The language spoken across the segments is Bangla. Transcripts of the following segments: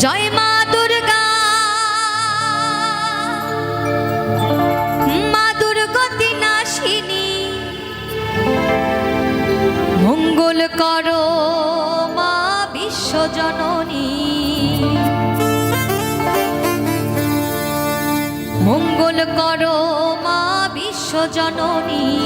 জয় মা দুর্গা। মা দুর্গতি নাশিনী মঙ্গল কর মা বিশ্বজননী মঙ্গল কর মা বিশ্বজননী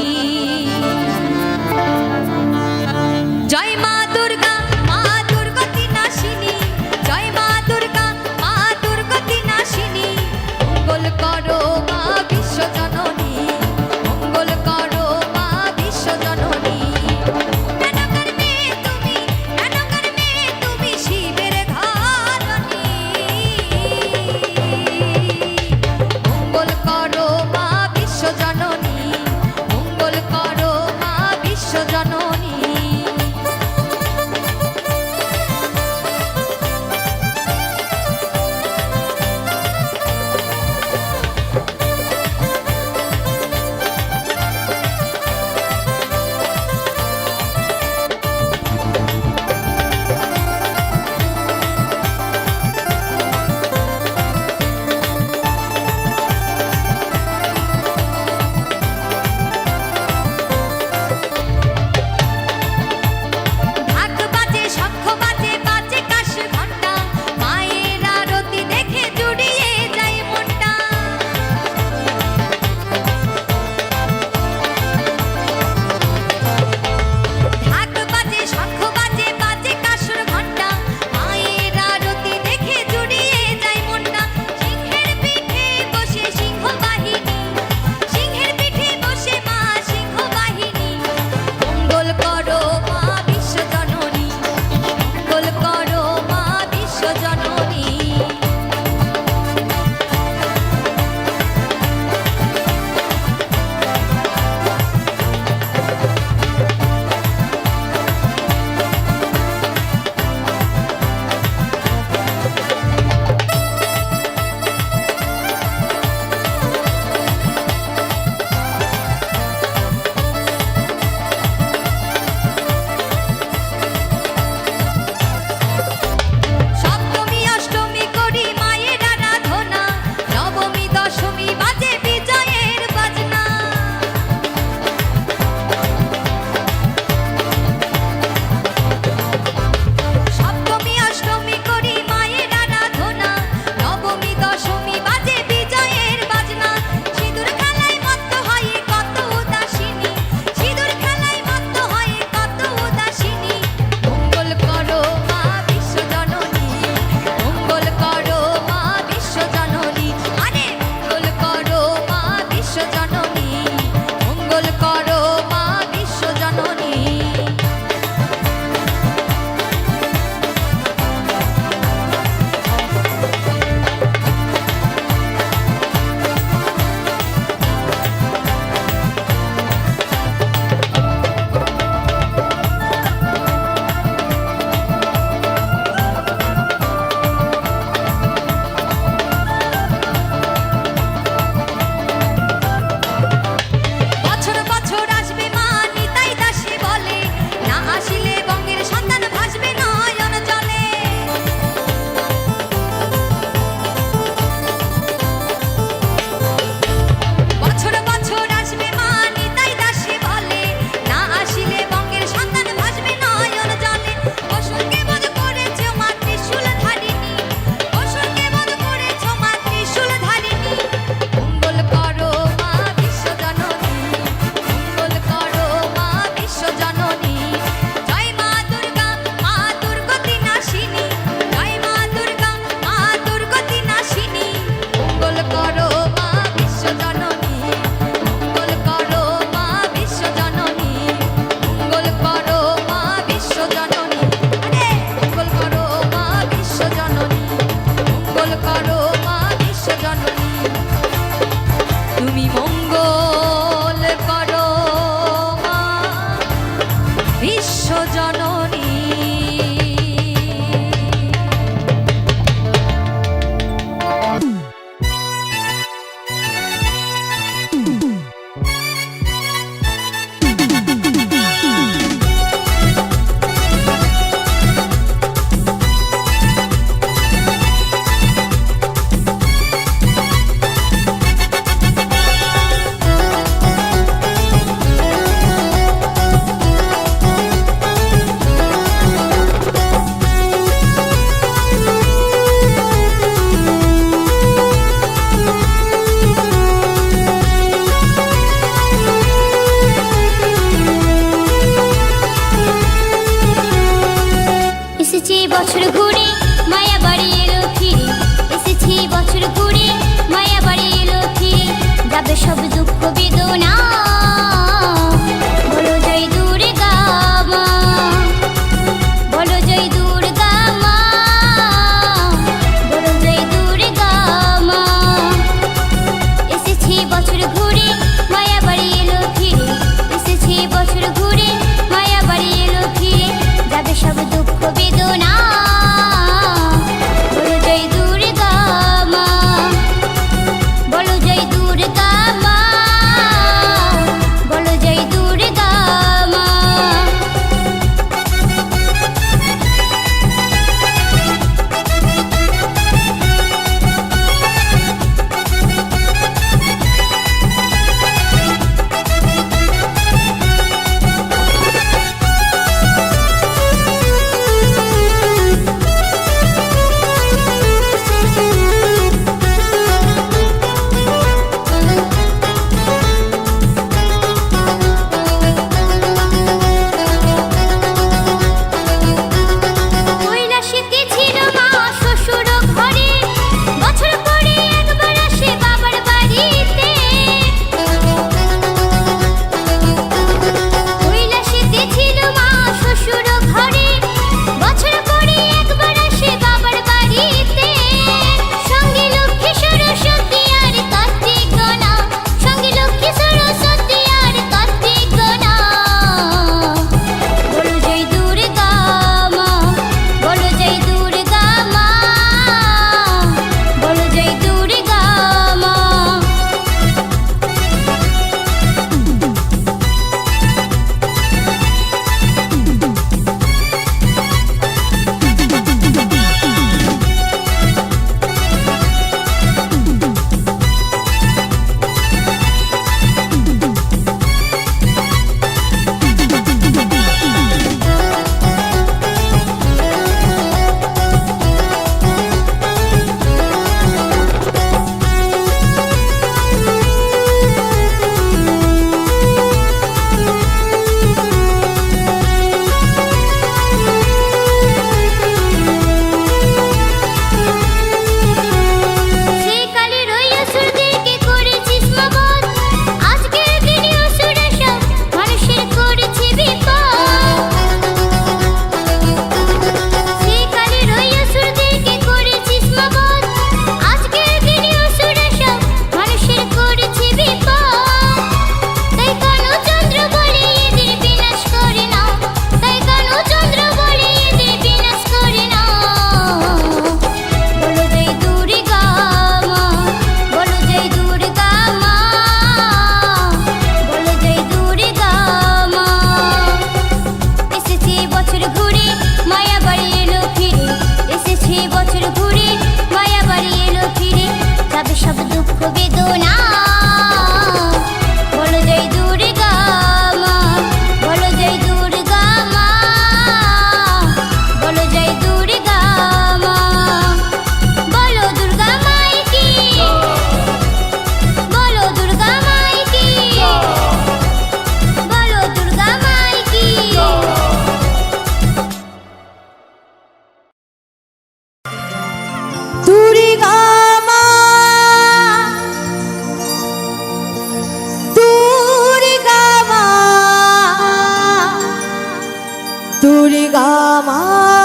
দুর্গা মা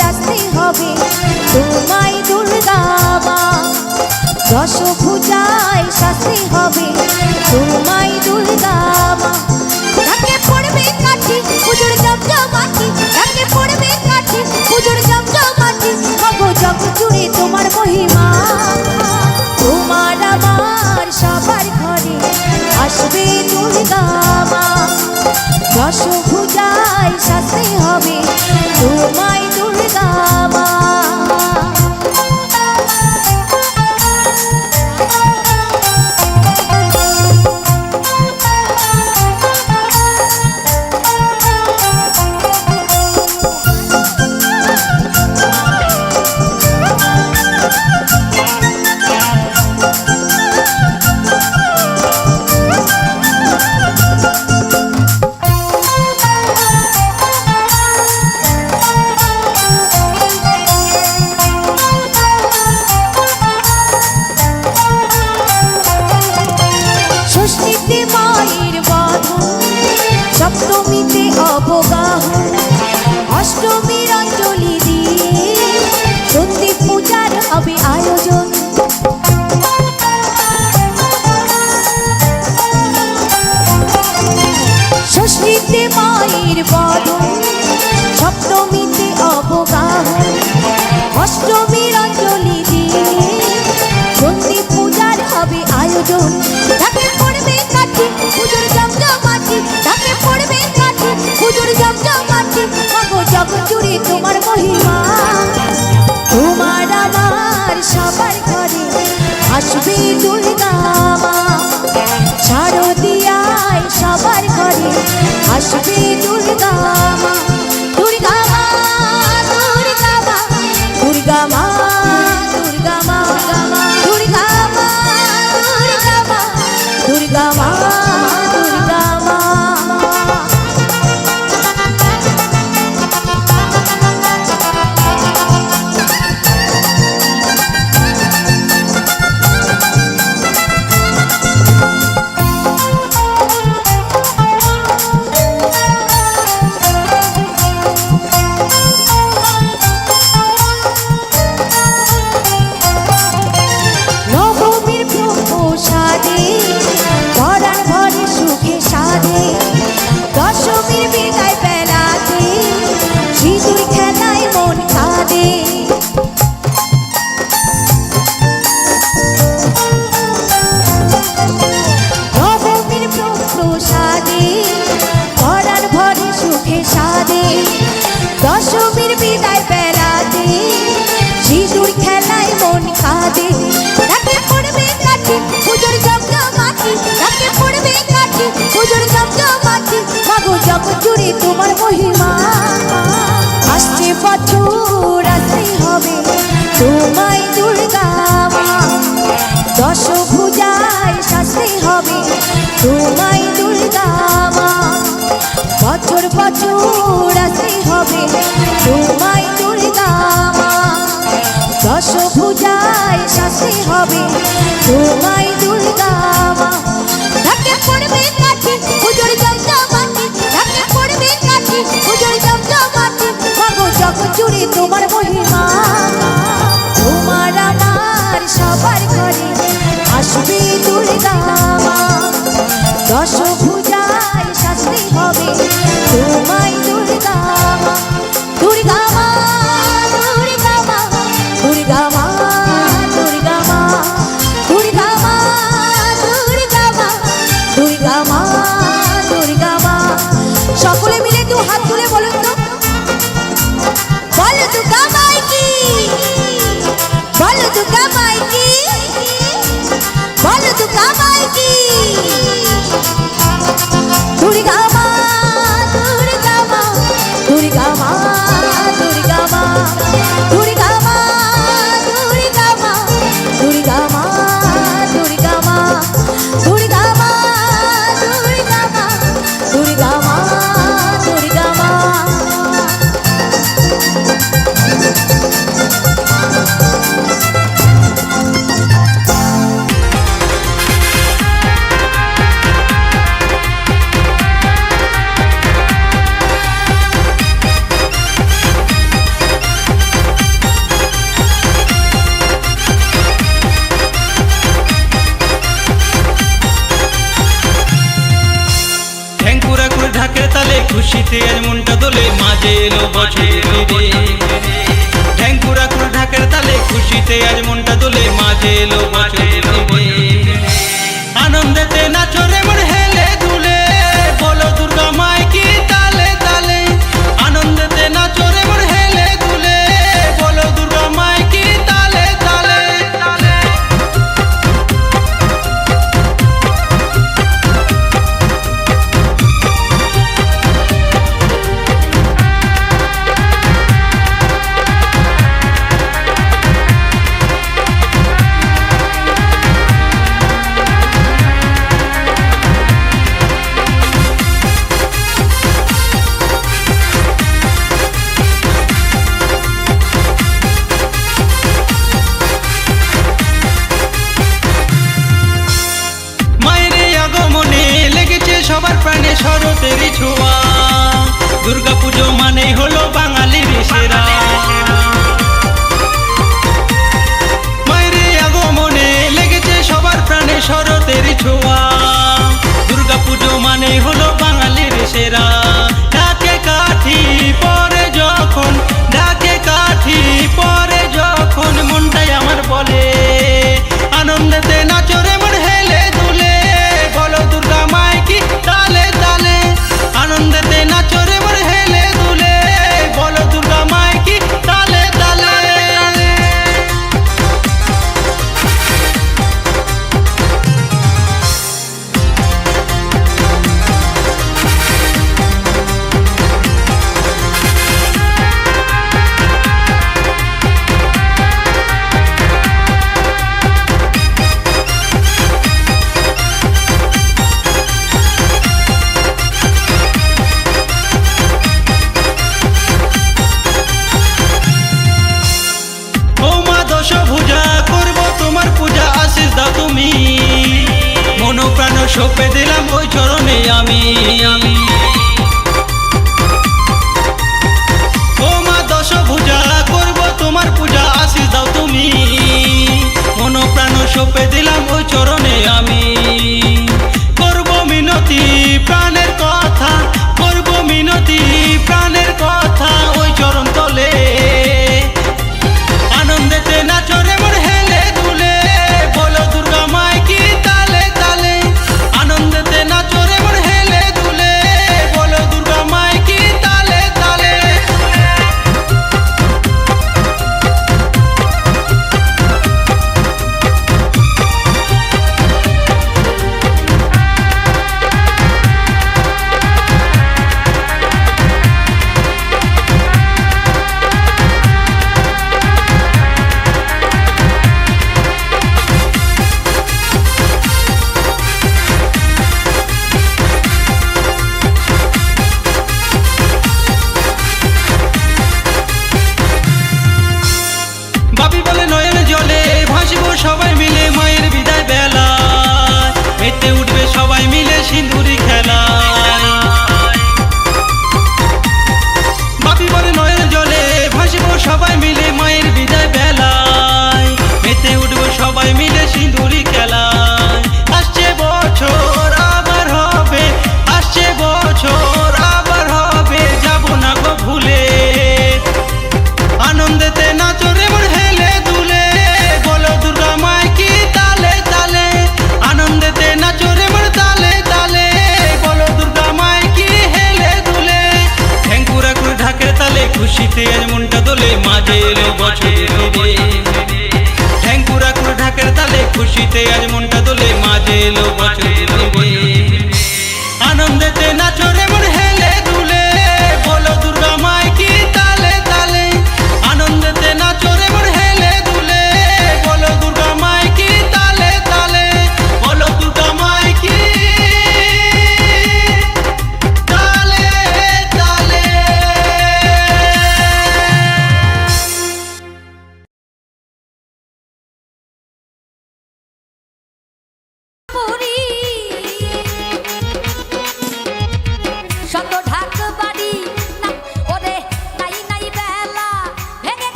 রাখতে হবে। তোমায় দুর্গা মা দশ পূজায় সাথে হবে। তোমায় দুর্গা মা তাকে পড়বে কাঠি পুজোর জমজমাটি তাকে পড়বে কাঠি পুজোর জমজমাটি হব জগ জুড়ে তোমার মহিমা। তোমার আমার সবার ঘরে আসবে দুর্গা দশ পূজায় সাথে হবে। মধু স্বাদে ভরার ভরে সুখে স্বাদে দশমীর বিদায় বেড়াতে সিঁদুর তোমার মহিমা। আসছে বছর শীতের মনটা দোলে মাঝে এলো বছর ফিরে ঢ্যাঙ্কুরা ঢাকের তালে খুশিতে আজ মনটা দোলে সপে দিলাম ওই চরণে আমি আমি।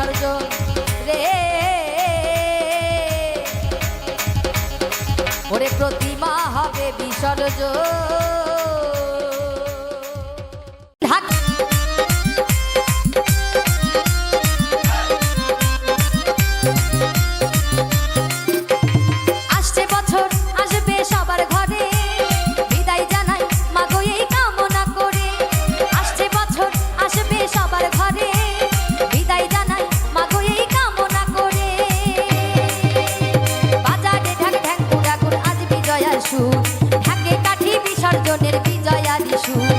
বিসর্জন রে। ওরে প্রতিমা হবে বিসর্জন। shoes.